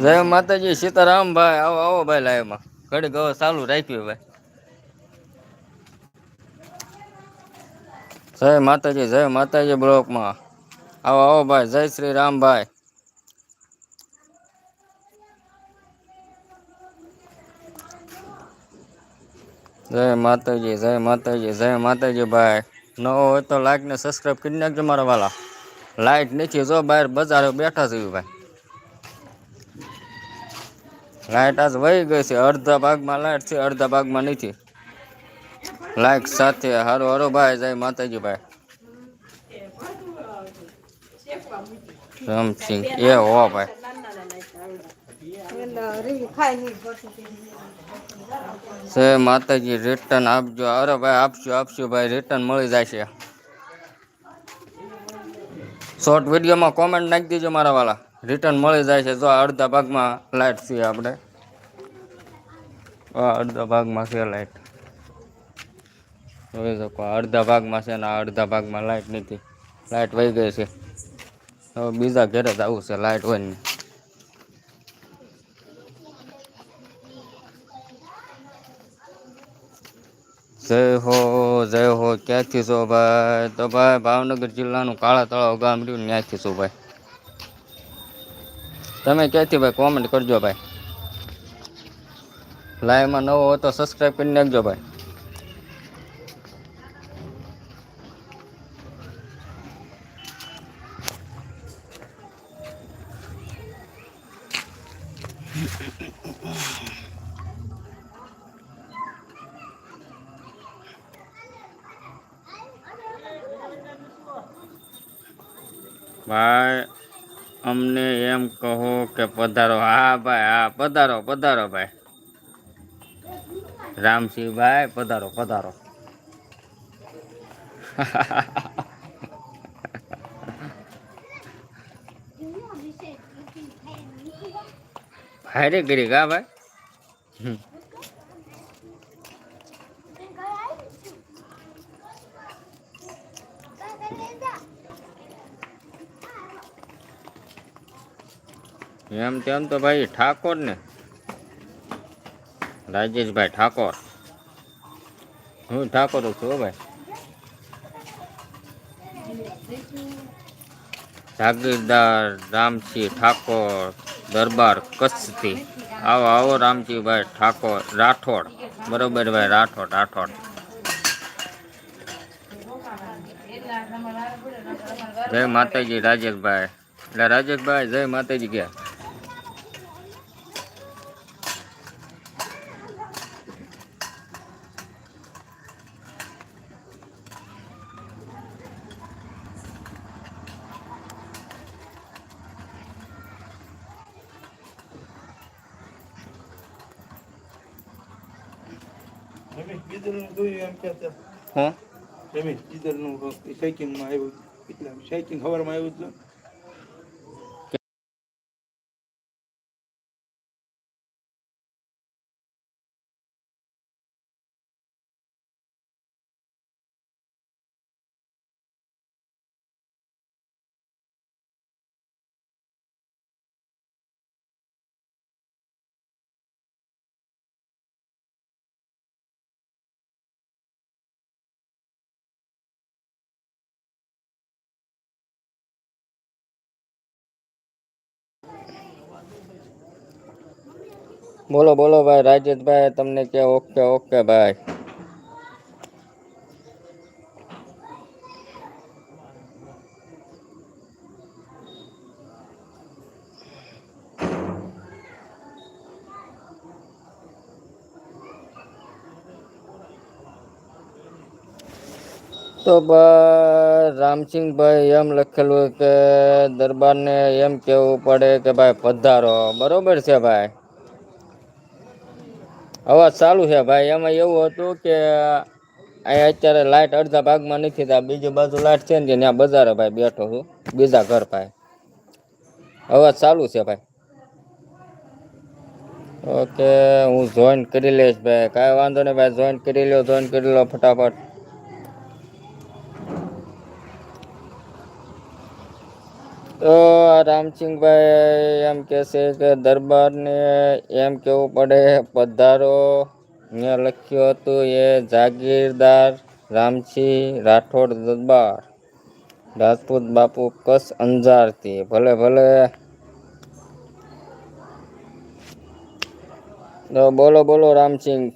જય માતાજી સીતારામ ભાઈ આવો આવો ભાઈ લાઈવમાં ઘડીક હવે ચાલુ રાખ્યું ભાઈ જય માતાજી જય માતાજી બ્લોક માં આવો આવો ભાઈ જય શ્રી રામ ભાઈ જય માતાજી જય માતાજી જય માતાજી ભાઈ નવો હોય તો લાઈક ને સબસ્ક્રાઈબ કરી નાખજો મારા વાલા લાઈટ નીચે જો બહાર બજારે બેઠા થયું ભાઈ લાઇટ આજ વહી ગઈ છે અડધા ભાગમાં લાઇટ છે અડધા ભાગમાં નથી લાઇટ સાથે હારો હારો ભાઈ જાય માતાજી ભાઈ રમસિંહ એ હો ભાઈ સે માતાજી રિટર્ન આપજો અરે ભાઈ આપજો આપજો ભાઈ રિટર્ન મળી જશે શોર્ટ વિડીયોમાં કોમેન્ટ નાખી દેજો મારા વાળા रिटर्न મળી जाय छे तो आधा भाग માં લાઈટ થી આપણે આ અડધા ભાગ માં છે લાઈટ હવે જો કોઈ અડધા ભાગ માં છે ને આ અડધા ભાગ માં લાઈટ નથી લાઈટ ગઈ ગઈ છે હવે બીજા ઘરે જાવું છે લાઈટ હોય ને जय हो जय हो キャ थ सो भाई तो भाई भावनगर जिला नु काला तलाव ગામ નું ન્યાથી સો भाई તમે ક્યાંથી ભાઈ કોમેન્ટ કરજો ભાઈ લાઈવમાં નવો હો તો સબસ્ક્રાઇબ કરી લેજો ભાઈ ભાઈ अमने एम कहो के पधारो हा भाई हा पधारो पधारो भाई राम सिंह भाई पधारो पधारो भाई रे गिरी गा भाई એમ તેમ તો ભાઈ ઠાકોર ને રાજેશભાઈ ઠાકોર હું ઠાકોર છું ભાઈ જાગીરદાર રામસિંહ ઠાકોર દરબાર કચ્છથી આવો આવો રામજીભાઈ ઠાકોર રાઠોડ બરોબર ભાઈ રાઠોડ રાઠોડ જય માતાજી રાજેશભાઈ એટલે રાજેશભાઈ જય માતાજી ગયા ગીધરનું જોયું એમ કહેતા હા રમેશ ગીધરનું કંઈકિંગમાં આવ્યું એટલે સાઇકિંગ ખબરમાં આવ્યું હતું बोलो बोलो भाई राजेश भाई तमने क्या ओके ओके भाई तो राम सिंह भाई एम लखेल के दरबार ने एम कहू पड़े कि भाई पधारो बराबर से भाई आवाज चालू है भाई हमें ये हो तो के आई અત્યારે લાઈટ અડધા ભાગમાં નથી તા બીજી બાજુ લાટ છે ને ત્યાં બજારે ભાઈ બેઠો છું બીજા ઘર પાસે आवाज चालू છે ભાઈ ઓકે હું જોઈન કરી લેશ ભાઈ કાય વાંધો ને ભાઈ જોઈન કરી લેઓ જોઈન કરી લેઓ फटाफट राम सिंह भाई एम के से दरबार ने एम केवु पड़े पधारो लख्यत तो ये जागीरदार राम सिंह राठौड़ दरबार राजपूत बापू कस अंजार थी भले भले तो बोलो बोलो राम सिंह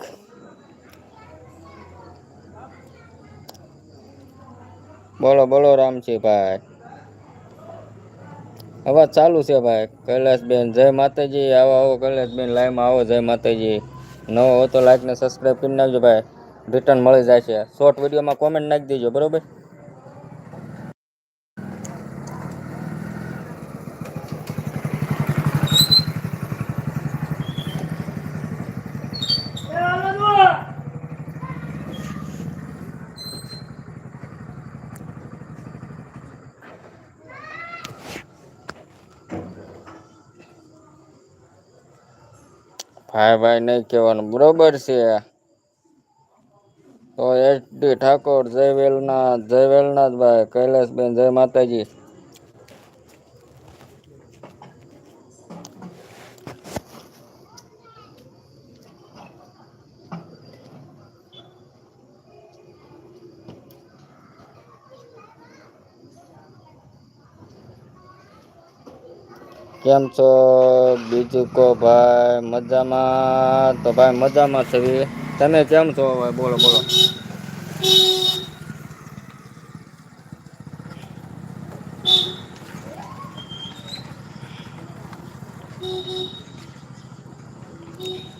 बोलो बोलो राम सिंह भाई અવાજ ચાલુ છે ભાઈ કૈલાસબેન જય માતાજી આવો આવો કૈલાસબેન લાઈવમાં આવો જય માતાજી નવો હો તો લાઈકને સબસ્ક્રાઈબ કરી નાખજો ભાઈ રિટર્ન મળી જાય છે શોર્ટ વિડીયોમાં કોમેન્ટ નાખી દેજો બરાબર હાય ભાઈ નહીં કહેવાનું બરોબર છે તો એચ ડી ઠાકોર જય વેલનાથ જય વેલનાથભાઈ કૈલાસબેન જય માતાજી કેમ છો બીજું કહો ભાઈ મજામાં તો ભાઈ મજામાં છે તમે કેમ છો ભાઈ બોલો બોલો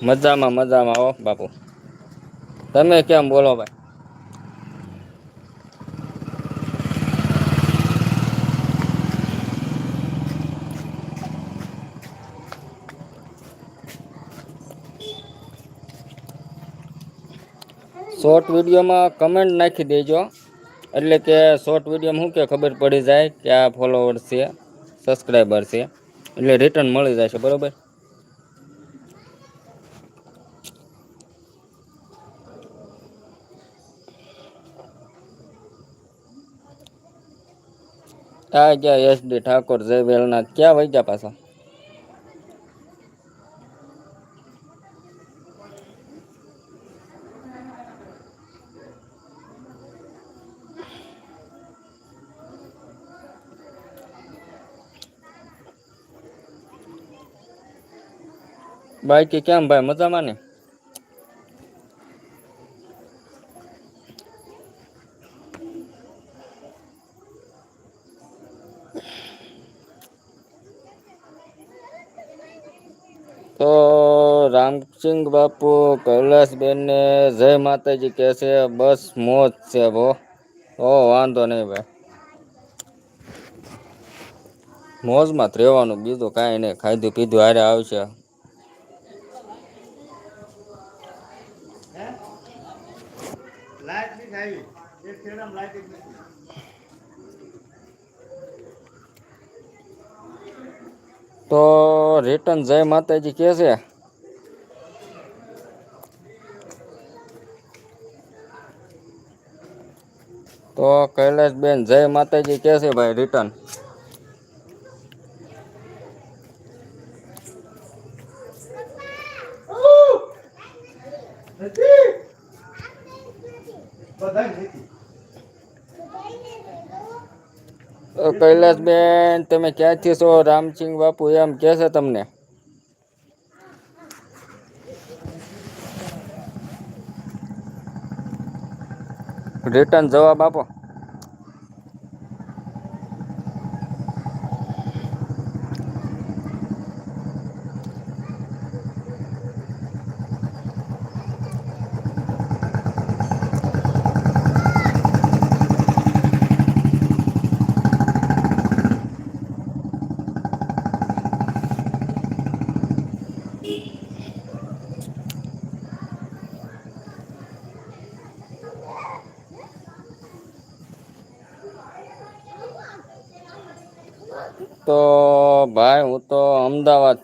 મજામાં મજામાં ઓ બાપુ તમે કેમ બોલો ભાઈ शॉर्ट वीडियो में कमेंट नाखी देजो એટલે કે શોર્ટ વિડિયો માં શું કે ખબર પડી જાય કે આ ફોલોઅર છે સબ્સ્ક્રાઇબર છે એટલે રીટર્ન મળી જશે બરોબર આ કે યસ દે ઠાકોર જય વેલનાત ક્યાં વઈ ગયા પાછા भाई के क्या भाई मजा माने तो राम सिंह बापू कैलाश बेन ने जय माता जी कैसे बस मौत से वो ओ वो नहीं भाई मौज मत रेवा बीजू कहीं नहीं खाधु पीधु आ रहा है રિટર્ન જય માતાજી કહે છે તો કૈલાશબેન જય માતાજી કહે છે ભાઈ રિટર્ન કૈલાસબેન તમે ક્યાંથી છો રામસિંહ બાપુ એમ કે છે તમને રિટર્ન જવાબ આપો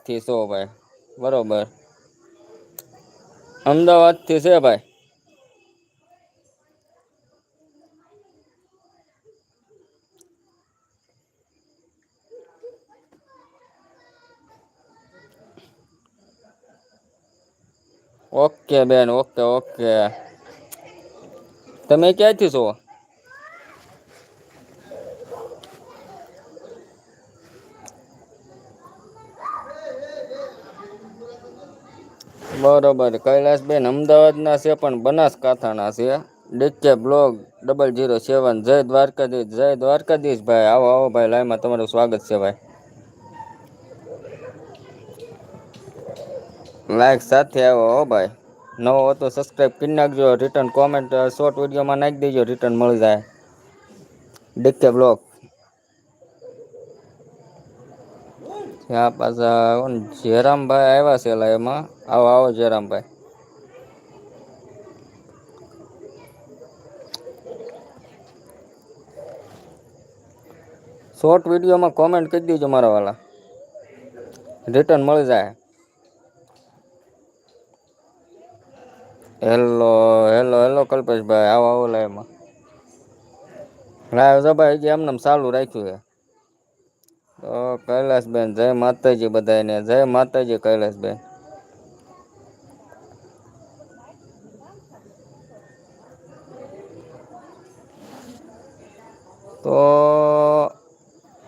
અમદાવાદથી સો ભાઈ બરોબર અમદાવાદથી છે ભાઈ ઓકે બેન ઓકે ઓકે તમે ક્યાંથી છો બરોબર કૈલાશભાઈ અમદાવાદના છે પણ બનાસકાઠાના છે દેક્કે બ્લોગ 007 જય દ્વારકાધીશ જય દ્વારકાધીશ ભાઈ આવો આવો ભાઈ લાઈવ માં તમારું સ્વાગત છે ભાઈ લાઈક સاتھ એવો ઓ ભાઈ નવો હો તો સબ્સ્ક્રાઇબ કરી નાખજો રીટર્ન કમેન્ટ શોર્ટ વિડિયો માં નાખી દેજો રીટર્ન મળી જાય દેક્કે બ્લોગ ત્યાં પાછા જયરામભાઈ આવ્યા છે એલા એમાં આવો આવો જયરામભાઈ શોર્ટ વિડીયોમાં કોમેન્ટ કરી દેજો મારા વાલા રિટર્ન મળી જાય હેલો હેલો હેલો કલ્પેશભાઈ આવો આવો લાઈવમાં લાઈવ જો ભાઈ એમને ચાલુ રાખ્યું છે તો કૈલાસબેન જય માતાજી બધાને જય માતાજી કૈલાસબેન તો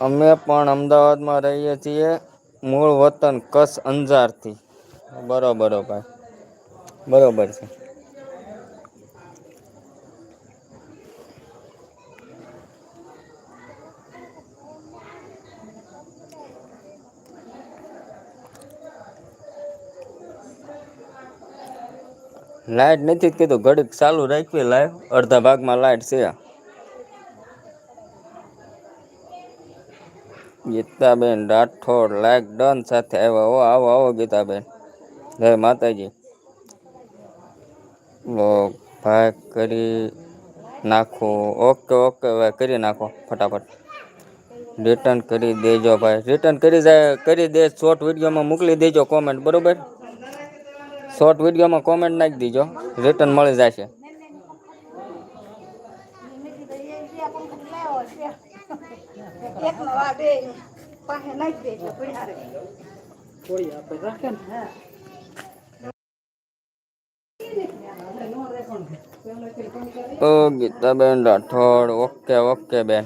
અમે પણ અમદાવાદમાં રહીએ છીએ મૂળ વતન કચ્છ અંજારથી બરોબર ભાઈ બરોબર છે લાઇટ નથી કીધું ઘડક ચાલુ રાખવી લાઇટ અડધા ભાગમાં લાઇટ છે ગીતાબેન ડાઠો લકડાન સાથે આવો આવો આવો ગીતાબેન લે માતાજી લો પાક કરી નાખો ઓકે ઓકે વા કરી નાખો फटाफट રીટર્ન કરી દેજો ભાઈ રીટર્ન કરી કરી દે શોર્ટ વિડિયોમાં મૂકી દેજો કોમેન્ટ બરોબર શોર્ટ વિડીયોમાં કોમેન્ટ નાખી દીજો રિટર્ન મળી જશે તો ગીતાબેન રાઠોડ ઓકે ઓકે બેન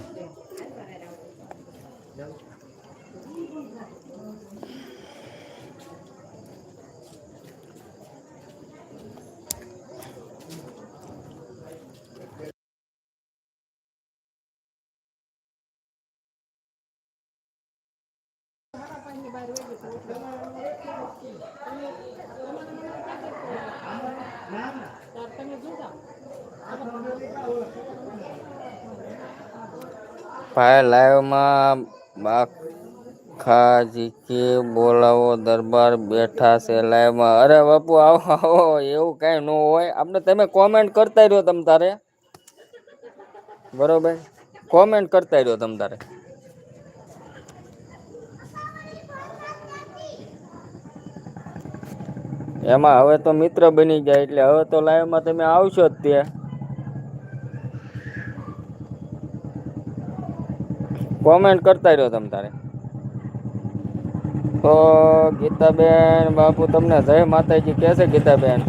બારવે જે પોટલા માં ઓકે ઓમે ઓમે નામ સટંગા જો તા આગળ ટીકા ઓલા ફાળે માં બા ખાજી કે બોલાવો દરબાર બેઠા છે ફાળે માં અરે બાપુ આવો આવો એવું કઈ નો હોય આપણે તમે કમેન્ટ કરતા રયો તમે તારે બરોબર કમેન્ટ કરતા રયો તમે તારે એમાં હવે તો મિત્ર બની જાય એટલે હવે તો લાઈવમાં તમે આવશો જ ત્યાં કોમેન્ટ કરતા રહ્યો તમે તારે તો ગીતાબેન બાપુ તમને જય માતાજી કહે છે ગીતાબેન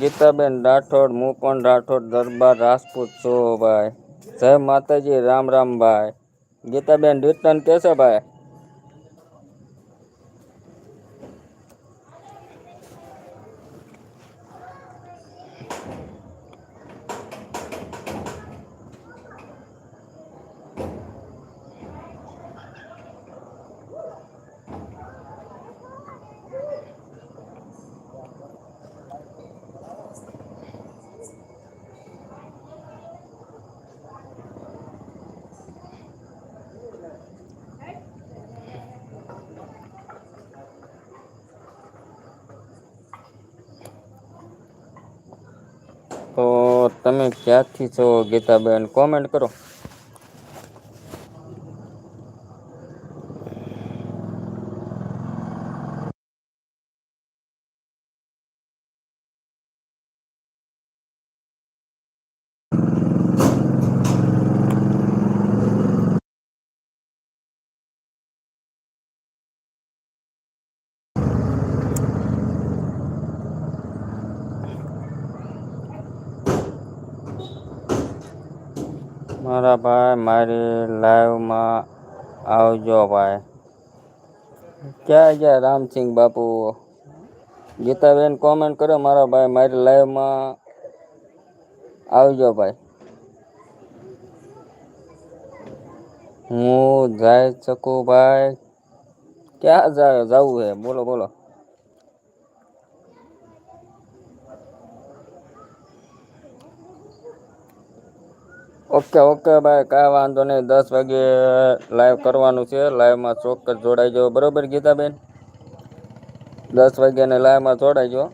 गीताबेन राठौड़ मूपन राठौड़ दरबार राजपूत सो भाई जय माता राम राम भाई गीताबेन रिटर्न कैसे भाई તમે ક્યાંથી છો ગીતાબેન કોમેન્ટ કરો હા ભાઈ મારી લાઈવમાં આવજો ભાઈ ક્યાં ગયા રામસિંહ બાપુ ગીતાબેન કોમેન્ટ કરો મારા ભાઈ મારી લાઈવમાં આવજો ભાઈ હું જાય શકું ભાઈ ક્યાં જવું છે બોલો બોલો ઓકે ઓકે ભાઈ કાંઈ વાંધો નહીં દસ વાગે લાઈવ કરવાનું છે લાઈવમાં ચોક્કસ જોડાઈ જાઓ બરાબર ગીતાબેન દસ વાગ્યાને લાઈવમાં જોડાઈ જાઓ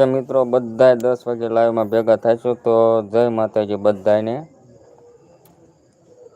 ઓકે મિત્રો બધાય દસ વાગે લાઈવમાં ભેગા થાય થઈશું તો જય માતાજી બધાને